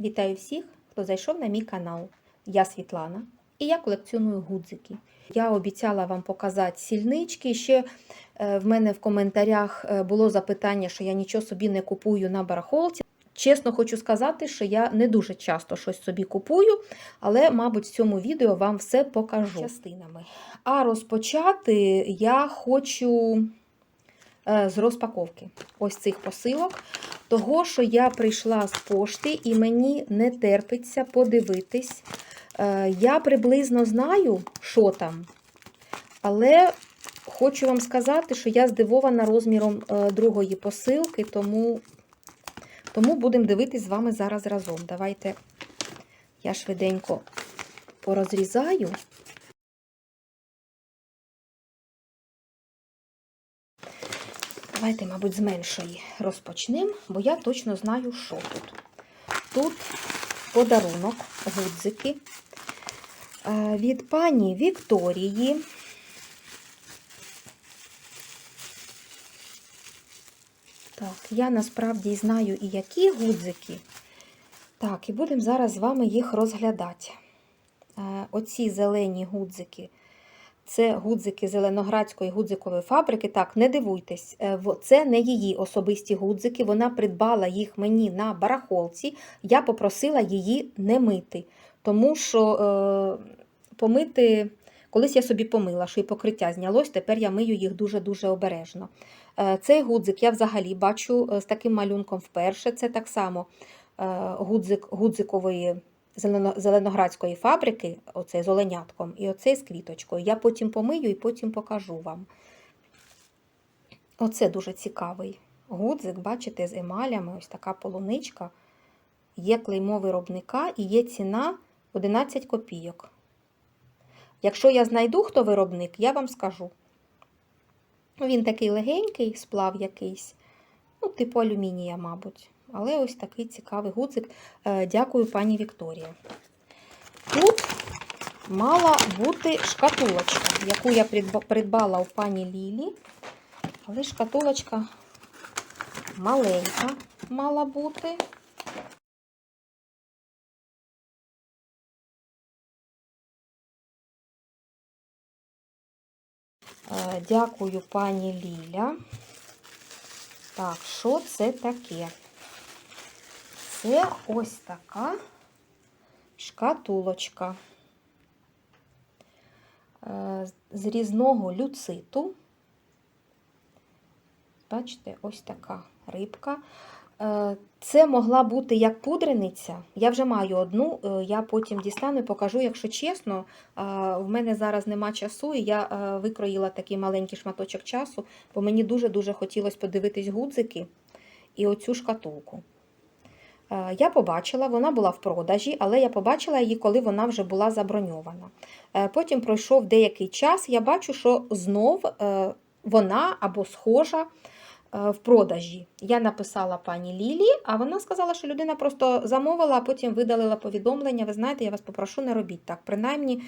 Вітаю всіх, хто зайшов на мій канал. Я Світлана і я колекціоную гудзики. Я обіцяла вам показати сільнички. Ще е, в мене в коментарях е, було запитання, що я нічого собі не купую на барахолці. Чесно хочу сказати, що я не дуже часто щось собі купую, але, мабуть, в цьому відео вам все покажу частинами. А розпочати я хочу е, з розпаковки ось цих посилок. Того, що я прийшла з пошти і мені не терпиться подивитись. Е, Я приблизно знаю, що там, але хочу вам сказати, що я здивована розміром е, другої посилки, тому, тому будемо дивитись з вами зараз разом. Давайте я швиденько порозрізаю. Давайте, мабуть, з меншої розпочнемо, бо я точно знаю, що тут. Тут подарунок, гудзики е, від пані Вікторії. Так, я насправді знаю і які гудзики. Так, і будемо зараз з вами їх розглядати. Е, Оці зелені гудзики. Це гудзики Зеленоградської гудзикової фабрики. Так, не дивуйтесь, е, це не її особисті гудзики. Вона придбала їх мені на барахолці. Я попросила її не мити, тому що е, помити, колись я собі помила, що і покриття знялось, тепер я мию їх дуже-дуже обережно. Е, цей гудзик я взагалі бачу е, з таким малюнком вперше. Це так само гудзик гудзикової зеленоградської фабрики, оцей з оленятком, і оцей з квіточкою. Я потім помию і потім покажу вам. Оце дуже цікавий гудзик, бачите, з емалями, ось така полуничка. Є клеймо виробника і є ціна 11 копійок. Якщо я знайду, хто виробник, я вам скажу. Він такий легенький, сплав якийсь, ну, типу алюмінія, мабуть. Але ось такий цікавий гудзик. Е, Дякую, пані Вікторія. Тут мала бути шкатулочка, яку я придбала у пані Лілі. Але шкатулочка маленька мала бути. Е, Дякую, пані Ліля. Так, що це таке? Це ось така шкатулочка е, з різного люциту. Бачите, ось така рибка. Е, Це могла бути як пудрениця. Я вже маю одну, е, я потім дістану і покажу, якщо чесно. В мене зараз нема часу, і я викроїла такий маленький шматочок часу, бо мені дуже-дуже хотілося подивитись гудзики і оцю шкатулку. Е, Я побачила, вона була в продажі, але я побачила її, коли вона вже була заброньована. Е, Потім пройшов деякий час, я бачу, що знов е, вона або схожа в продажі. Я написала пані Лілі, а вона сказала, що людина просто замовила, а потім видалила повідомлення. Ви знаєте, я вас попрошу, не робіть так. Принаймні,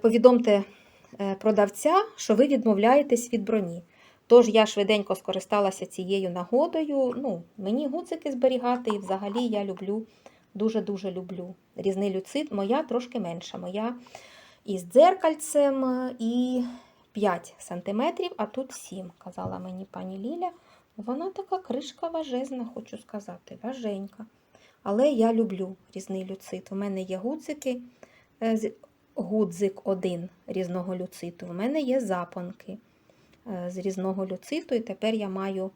повідомте продавця, що ви відмовляєтесь від броні. Тож я швиденько скористалася цією нагодою. Ну, мені гудзики зберігати, і взагалі я люблю, дуже-дуже люблю різний люцит. Моя трошки менша. Моя із дзеркальцем е, і 5 см, а тут 7, казала мені пані Ліля. Вона така кришка важезна, хочу сказати, важенька. Але я люблю різний люцит. У мене є гудзики, е, гудзик один різного люциту. У мене є запонки з різного люциту, і тепер я маю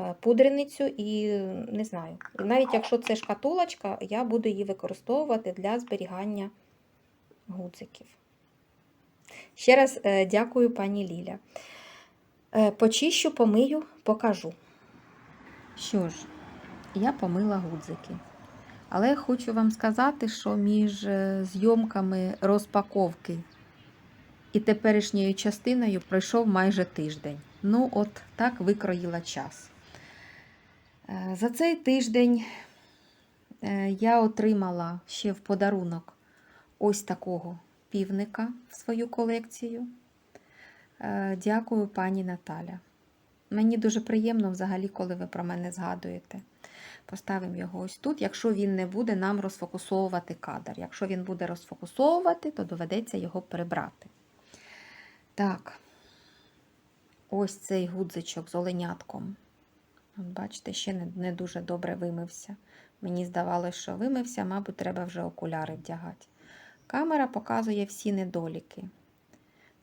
е, пудреницю і е, не знаю. І навіть якщо це шкатулочка, я буду її використовувати для зберігання гудзиків. Ще раз е, дякую, пані Ліля. Е, Почищу, помию, покажу. Що ж, я помила гудзики. Але хочу вам сказати, що між е, зйомками розпаковки і теперішньою частиною пройшов майже тиждень. Ну, от так викроїла час. Е, За цей тиждень е, я отримала ще в подарунок ось такого півника в свою колекцію. Е, Дякую, пані Наталя. Мені дуже приємно взагалі, коли ви про мене згадуєте. Поставимо його ось тут, якщо він не буде нам розфокусовувати кадр. Якщо він буде розфокусовувати, то доведеться його прибрати. Так, ось цей гудзичок з оленятком. Бачите, ще не, не дуже добре вимився. Мені здавалося, що вимився, мабуть, треба вже окуляри вдягати. Камера показує всі недоліки.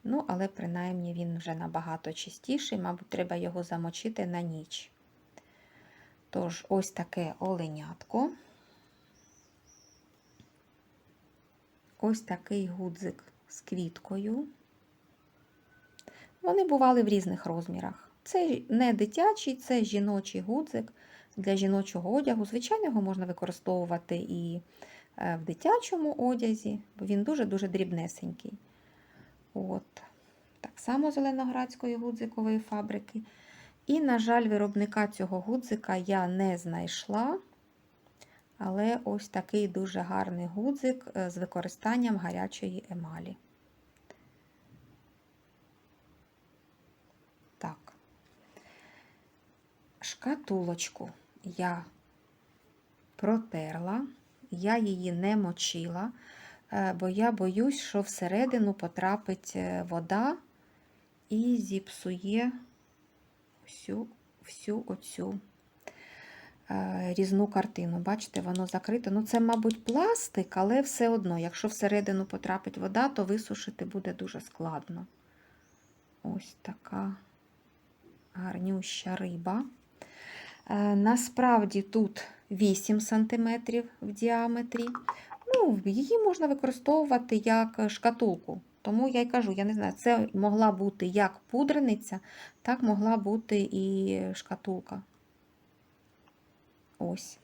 Ну, але принаймні він вже набагато чистіший, мабуть, треба його замочити на ніч. Тож, ось таке оленятко. Ось такий гудзик з квіткою. Вони бували в різних розмірах. Це не дитячий, це жіночий гудзик для жіночого одягу. Звичайно, його можна використовувати і е, в дитячому одязі, бо він дуже-дуже дрібнесенький. От. Так само Зеленоградської гудзикової фабрики. І, на жаль, виробника цього гудзика я не знайшла. Але ось такий дуже гарний гудзик е, з використанням гарячої емалі. Так, шкатулочку я протерла, я її не мочила, е, бо я боюсь, що всередину потрапить е, вода і зіпсує всю, всю оцю е, різну картину. Бачите, воно закрите. Ну, це, мабуть, пластик, але все одно, якщо всередину потрапить вода, то висушити буде дуже складно. Ось така гарнюща риба. Е, Насправді тут 8 см в діаметрі. Ну, її можна використовувати як шкатулку. Тому я й кажу, я не знаю, це могла бути як пудрениця, так могла бути і шкатулка. Ось.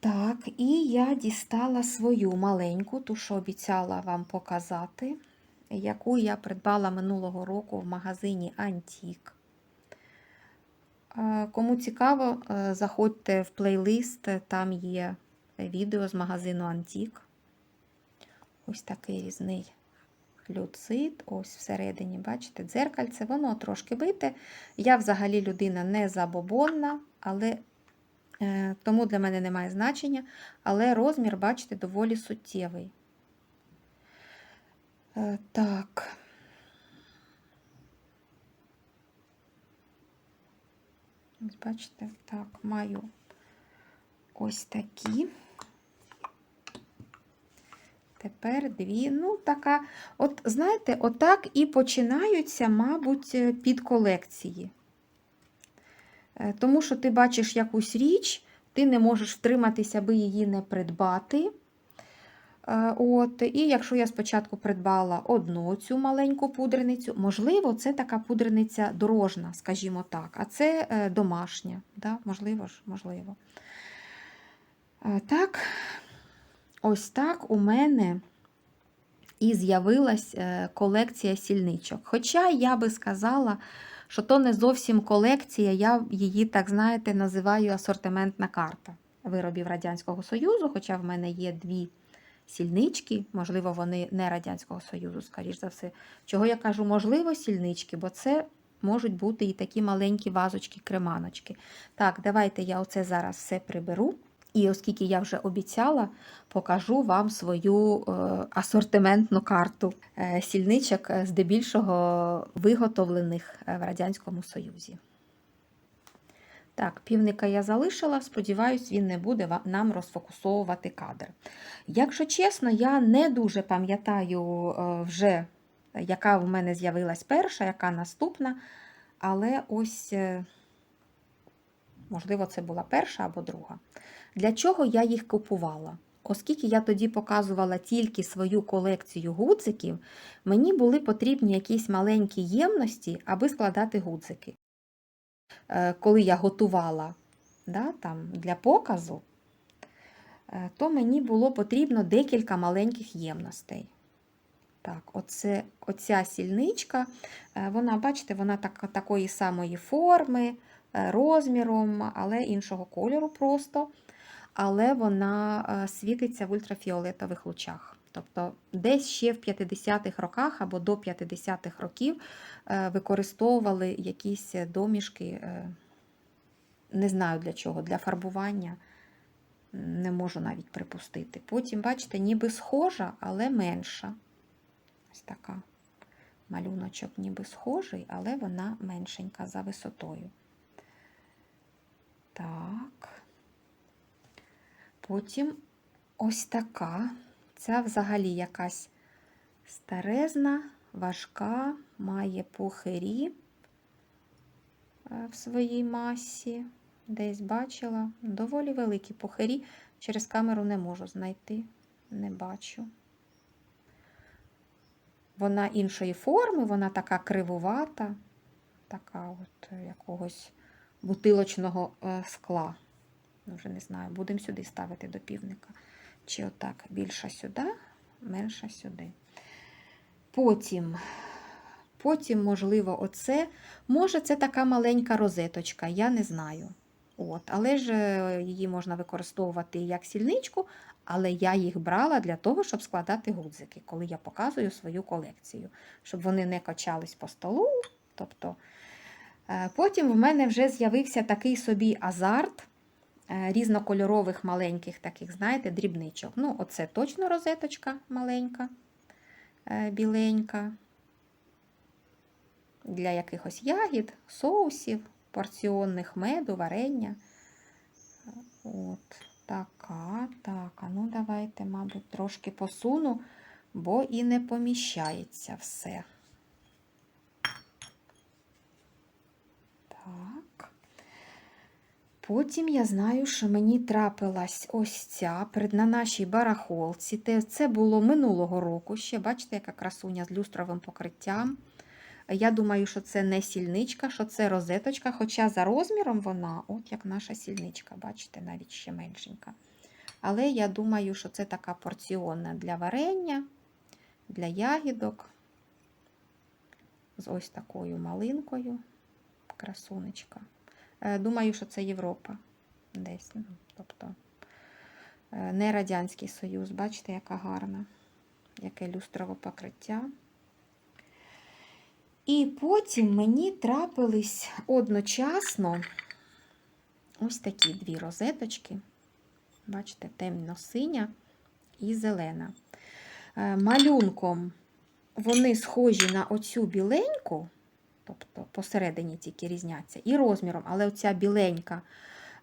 Так, і я дістала свою маленьку, ту, що обіцяла вам показати, яку я придбала минулого року в магазині Антік. Е, Кому цікаво, е, заходьте в плейлист, там є відео з магазину Антік. Ось такий різний люцит, ось всередині, бачите, дзеркальце, воно трошки бите. Я взагалі людина не забобонна, але е, тому для мене немає значення. Але розмір, бачите, доволі суттєвий. Так. Ось бачите, так, маю ось такі. Тепер дві. Ну, така, от, знаєте, отак і починаються, мабуть, е, під колекції. Е, Тому що ти бачиш якусь річ, ти не можеш втриматися, аби її не придбати. Е, От, І якщо я спочатку придбала одну цю маленьку пудреницю, можливо, це така пудрениця дорожна, скажімо так, а це е, домашня. Да? Можливо ж, можливо. Е, Так, ось так у мене і з'явилась колекція сільничок. Хоча я би сказала, що то не зовсім колекція, я її, так знаєте, називаю асортиментна карта виробів Радянського Союзу, хоча в мене є дві сільнички, можливо, вони не Радянського Союзу, скоріш за все. Чого я кажу, можливо, сільнички, бо це можуть бути і такі маленькі вазочки-креманочки. Так, давайте я оце зараз все приберу. І оскільки я вже обіцяла, покажу вам свою е, асортиментну карту е, сільничок, е, здебільшого виготовлених в Радянському Союзі. Так, півника я залишила, сподіваюсь, він не буде нам розфокусовувати кадр. Якщо чесно, я не дуже пам'ятаю е, вже, яка в мене з'явилась перша, яка наступна, але ось, е, можливо, це була перша або друга. Для чого я їх купувала? Оскільки я тоді показувала тільки свою колекцію гудзиків, мені були потрібні якісь маленькі ємності, аби складати гудзики. Е, Коли я готувала да, там, для показу, е, то мені було потрібно декілька маленьких ємностей. Так, оце, оця сільничка, е, вона, бачите, вона так, такої самої форми, розміром, але іншого кольору просто. Але вона світиться в ультрафіолетових лучах. Тобто десь ще в 50-х роках або до 50-х років е, використовували якісь домішки е, Не знаю для чого, для фарбування. Не можу навіть припустити. Потім, бачите, ніби схожа, але менша. Ось така. Малюночок ніби схожий, але вона меншенька за висотою. Так. Потім ось така. Ця взагалі якась старезна, важка, має пухирі е, в своїй масі. Десь бачила. Доволі великі пухирі. Через камеру не можу знайти. Не бачу. Вона іншої форми, вона така кривувата, така от якогось бутилочного е, скла. Вже не знаю, будемо сюди ставити до півника. Чи отак більша сюди, менша сюди. Потім, потім, можливо, оце. Може, це така маленька розеточка, я не знаю. От, Але ж е, її можна використовувати як сільничку, але я їх брала для того, щоб складати гудзики, коли я показую свою колекцію, щоб вони не качались по столу. Тобто, е, Потім в мене вже з'явився такий собі азарт різнокольорових маленьких таких, знаєте, дрібничок. Ну, оце точно розеточка маленька, е, біленька. Для якихось ягід, соусів, порціонних меду, варення. От така, так. А ну давайте, мабуть, трошки посуну, бо і не поміщається все. Так. Потім я знаю, що мені трапилась ось ця на нашій барахолці. Це було минулого року ще. Бачите, яка красуня з люстровим покриттям. Я думаю, що це не сільничка, що це розеточка, хоча за розміром вона, от як наша сільничка, бачите, навіть ще меншенька. Але я думаю, що це така порціонна для варення, для ягідок. З ось такою малинкою. Красунечка. Е, Думаю, що це Європа. Десь. ну, Тобто е, не Радянський Союз. Бачите, яка гарна, яке люстрове покриття. І потім мені трапились одночасно ось такі дві розеточки. Бачите, темно-синя і зелена. Е, Малюнком вони схожі на оцю біленьку, тобто посередині тільки різняться, і розміром, але оця біленька,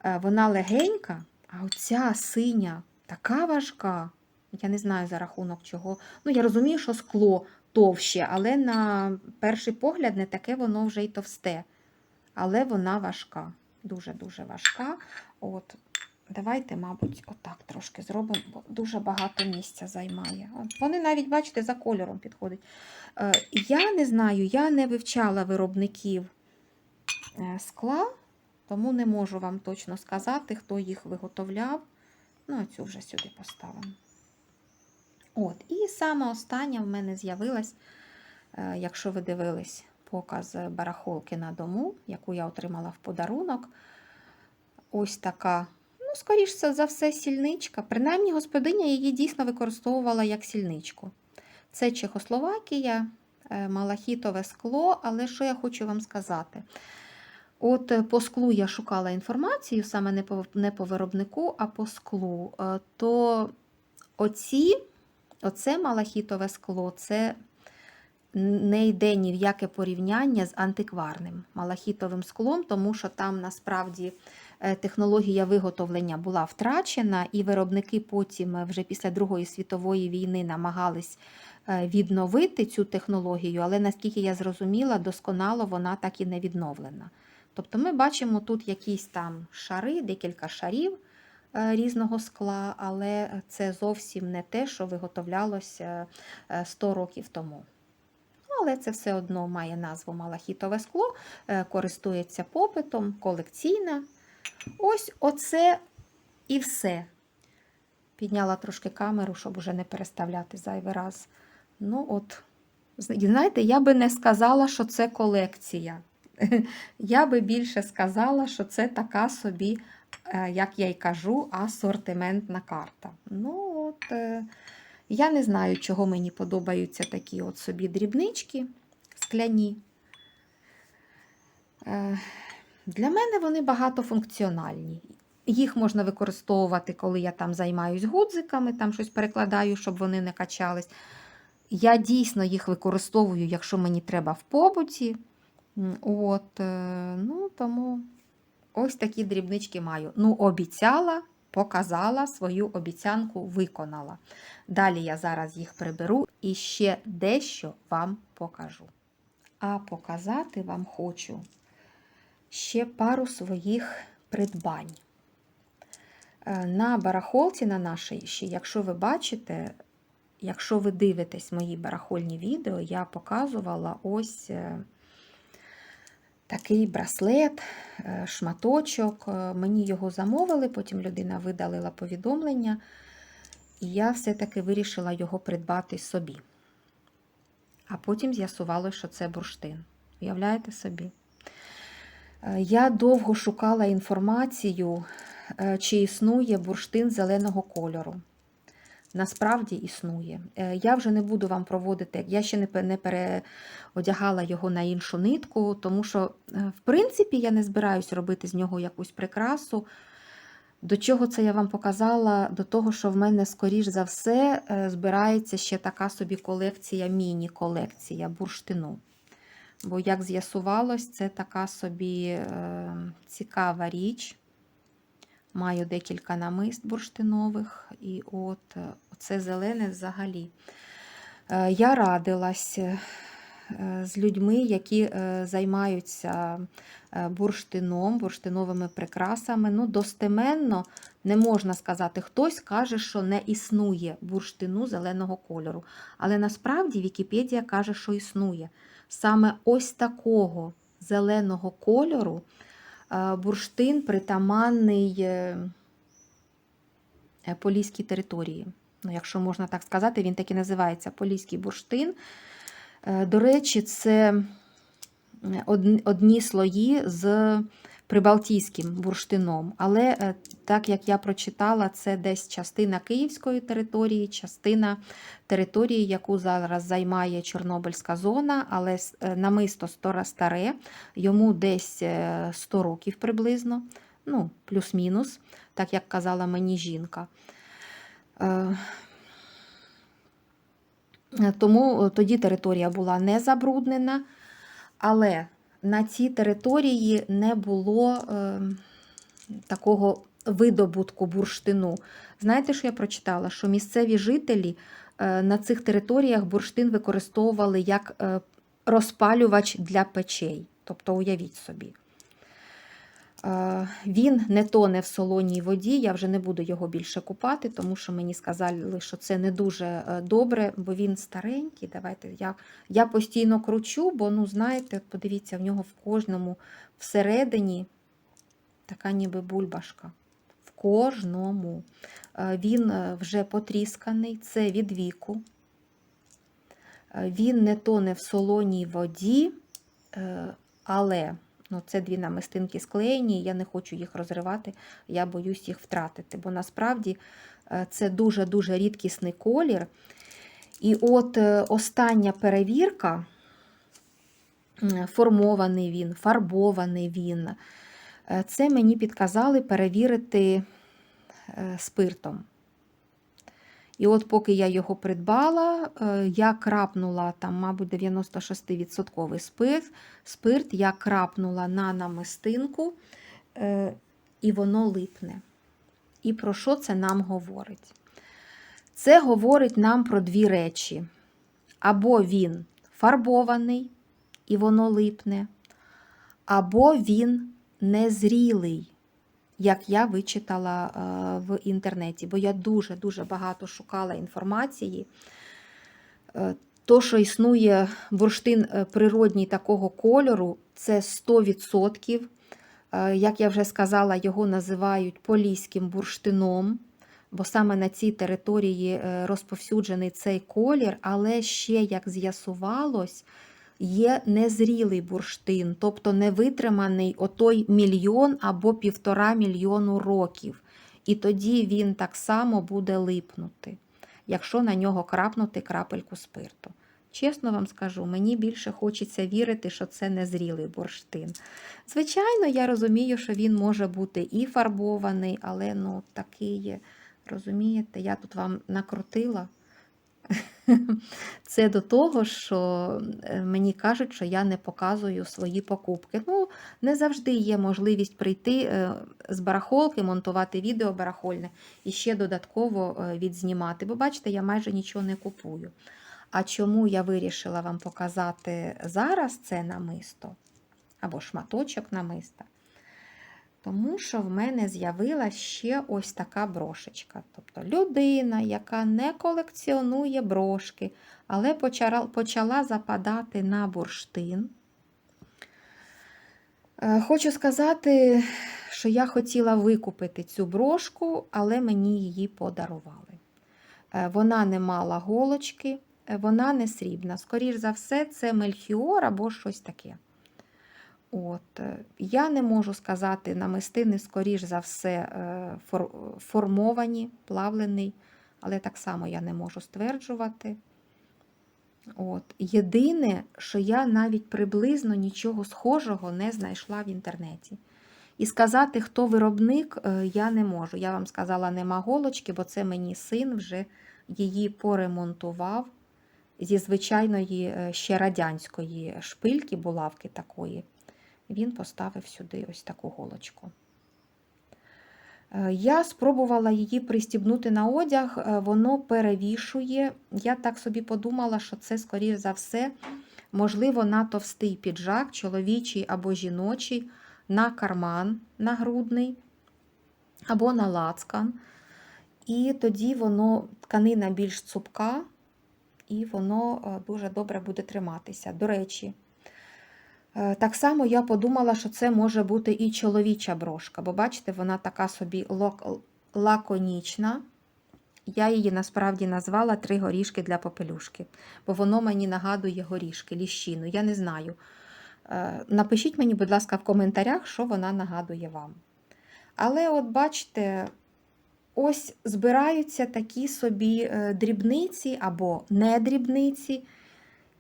е, вона легенька, а оця синя така важка. Я не знаю за рахунок чого. Ну, я розумію, що скло товще, але на перший погляд не таке воно вже й товсте. Але вона важка, дуже-дуже важка. От, Давайте, мабуть, отак трошки зробимо, бо дуже багато місця займає. От, вони навіть, бачите, за кольором підходять. Е, я не знаю, я не вивчала виробників е, скла, тому не можу вам точно сказати, хто їх виготовляв. Ну, а цю вже сюди поставимо. От, і саме остання в мене з'явилась, е, якщо ви дивились показ барахолки на дому, яку я отримала в подарунок. Ось така, ну, скоріш за все, сільничка. Принаймні, господиня її дійсно використовувала як сільничку. Це Чехословакія, е, малахітове скло, але що я хочу вам сказати? От е, по склу я шукала інформацію, саме не по, не по виробнику, а по склу. Е, То оці Оце малахітове скло, це не йде ні в яке порівняння з антикварним малахітовим склом, тому що там насправді технологія виготовлення була втрачена, і виробники потім, е, вже після Другої світової війни, намагались е, відновити цю технологію, але наскільки я зрозуміла, досконало вона так і не відновлена. Тобто ми бачимо тут якісь там шари, декілька шарів е, різного скла, але це зовсім не те, що виготовлялося е, 100 років тому. Ну, Але це все одно має назву малахітове скло, е, користується попитом, колекційне. Ось оце і все. Підняла трошки камеру, щоб уже не переставляти зайвий раз. Ну, от, знаєте, я би не сказала, що це колекція. Я би більше сказала, що це така собі, е, як я й кажу, асортиментна карта. Ну, от, е, я не знаю, чого мені подобаються такі от собі дрібнички скляні. Для мене вони багатофункціональні. Їх можна використовувати, коли я там займаюсь гудзиками, там щось перекладаю, щоб вони не качались. Я дійсно їх використовую, якщо мені треба в побуті. От, е, ну, тому ось такі дрібнички маю. Ну, обіцяла, показала свою обіцянку, виконала. Далі я зараз їх приберу і ще дещо вам покажу. А показати вам хочу ще пару своїх придбань. Е, На барахолці на нашій, ще, якщо ви бачите, якщо ви дивитесь мої барахольні відео, я показувала ось е, такий браслет, е, шматочок. Мені його замовили, потім людина видалила повідомлення, і я все-таки вирішила його придбати собі. А потім з'ясувалося, що це бурштин. Уявляєте собі? Е, Я довго шукала інформацію, е, чи існує бурштин зеленого кольору. Насправді існує. Е, Я вже не буду вам проводити, я ще не переодягала його на іншу нитку, тому що, в принципі, я не збираюсь робити з нього якусь прикрасу. До чого це я вам показала? До того, що в мене, скоріш за все, збирається ще така собі колекція, міні-колекція бурштину. Бо, як з'ясувалось, це така собі е, цікава річ. Маю декілька намист бурштинових, і от е, це зелене взагалі. Е, Я радилась е, з людьми, які е, займаються бурштином, бурштиновими прикрасами. Ну, достеменно не можна сказати. Хтось каже, що не існує бурштину зеленого кольору. Але насправді Вікіпедія каже, що існує. Саме ось такого зеленого кольору е, бурштин притаманний е, е, Поліській території. Ну, якщо можна так сказати, він так і називається Поліський бурштин. До речі, це одні слої з прибалтійським бурштином. Але е, так як я прочитала, це десь частина Київської території, частина території, яку зараз займає Чорнобильська зона, але е, намисто стора старе, йому десь е, 100 років приблизно, ну, плюс-мінус, так як казала мені жінка. Е, Тому е, тоді територія була не забруднена, але на цій території не було е, такого видобутку бурштину. Знаєте, що я прочитала? Що місцеві жителі е, на цих територіях бурштин використовували як е, розпалювач для печей. Тобто, уявіть собі. Він не тоне в солоній воді, я вже не буду його більше купати, тому що мені сказали, що це не дуже е, добре, бо він старенький. Давайте я, я постійно кручу, бо, ну, знаєте, подивіться, в нього в кожному всередині така ніби бульбашка. В кожному. Е, Він е, вже потрісканий, це від віку. Він не тоне в солоній воді, але ну, це дві намистинки склеєні, я не хочу їх розривати, я боюсь їх втратити, бо насправді е, це дуже-дуже рідкісний колір. І от е, остання перевірка, формований він, фарбований він, е, це мені підказали перевірити спиртом. І от поки я його придбала, е, я крапнула там, мабуть, 96% спирт, спирт я крапнула на намистинку, е, і воно липне. І про що це нам говорить? Це говорить нам про дві речі. Або він фарбований, і воно липне, або він незрілий як я вичитала е, в інтернеті, бо я дуже-дуже багато шукала інформації. Е, То, що існує бурштин е, природній такого кольору, це 100%. Е, Як я вже сказала, його називають поліським бурштином, бо саме на цій території розповсюджений цей колір, але ще, як з'ясувалось, є незрілий бурштин, тобто не витриманий отой мільйон або півтора мільйону років. І тоді він так само буде липнути, якщо на нього крапнути крапельку спирту. Чесно вам скажу, мені більше хочеться вірити, що це незрілий бурштин. Звичайно, я розумію, що він може бути і фарбований, але ну такий є. Розумієте, я тут вам накрутила. Це до того, що е, мені кажуть, що я не показую свої покупки. Ну, не завжди є можливість прийти е, з барахолки, монтувати відео барахольне і ще додатково е, відзнімати. Бо бачите, я майже нічого не купую. А чому я вирішила вам показати зараз це намисто або шматочок намиста? Тому що в мене з'явилася ще ось така брошечка. Тобто людина, яка не колекціонує брошки, але почала, западати на бурштин. Е, Хочу сказати, що я хотіла викупити цю брошку, але мені її подарували. Е, Вона не мала голочки, е, вона не срібна. Скоріш за все, це мельхіор або щось таке. От. е, Я не можу сказати, намистини, скоріш за все, е, фор- формовані, плавлений, але так само я не можу стверджувати. От. Єдине, що я навіть приблизно нічого схожого не знайшла в інтернеті. І сказати, хто виробник, е, я не можу. Я вам сказала, нема голочки, бо це мені син вже її поремонтував зі звичайної ще радянської шпильки, булавки такої. Він поставив сюди ось таку голочку. Е, Я спробувала її пристібнути на одяг, е, воно перевішує. Я так собі подумала, що це, скоріш за все, можливо, на товстий піджак, чоловічий або жіночий, на карман нагрудний, або на лацкан. І тоді воно тканина більш цупка, і воно е, дуже добре буде триматися. До речі, Так само я подумала, що це може бути і чоловіча брошка, бо бачите, вона така собі лаконічна. Я її насправді назвала три горішки для попелюшки, бо воно мені нагадує горішки, ліщину. Я не знаю. Е, Напишіть мені, будь ласка, в коментарях, що вона нагадує вам. Але, от бачите, ось збираються такі собі е, дрібниці або не дрібниці.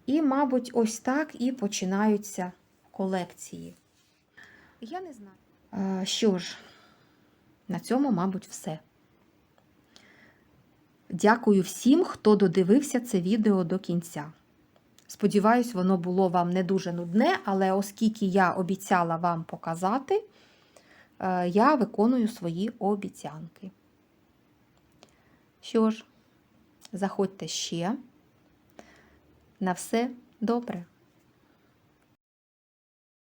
І, мабуть, ось так і починаються колекції. Я не знаю. Що ж, на цьому, мабуть, все. Дякую всім, хто додивився це відео до кінця. Сподіваюсь, воно було вам не дуже нудне, але оскільки я обіцяла вам показати, е, я виконую свої обіцянки. Що ж, заходьте ще. На все добре.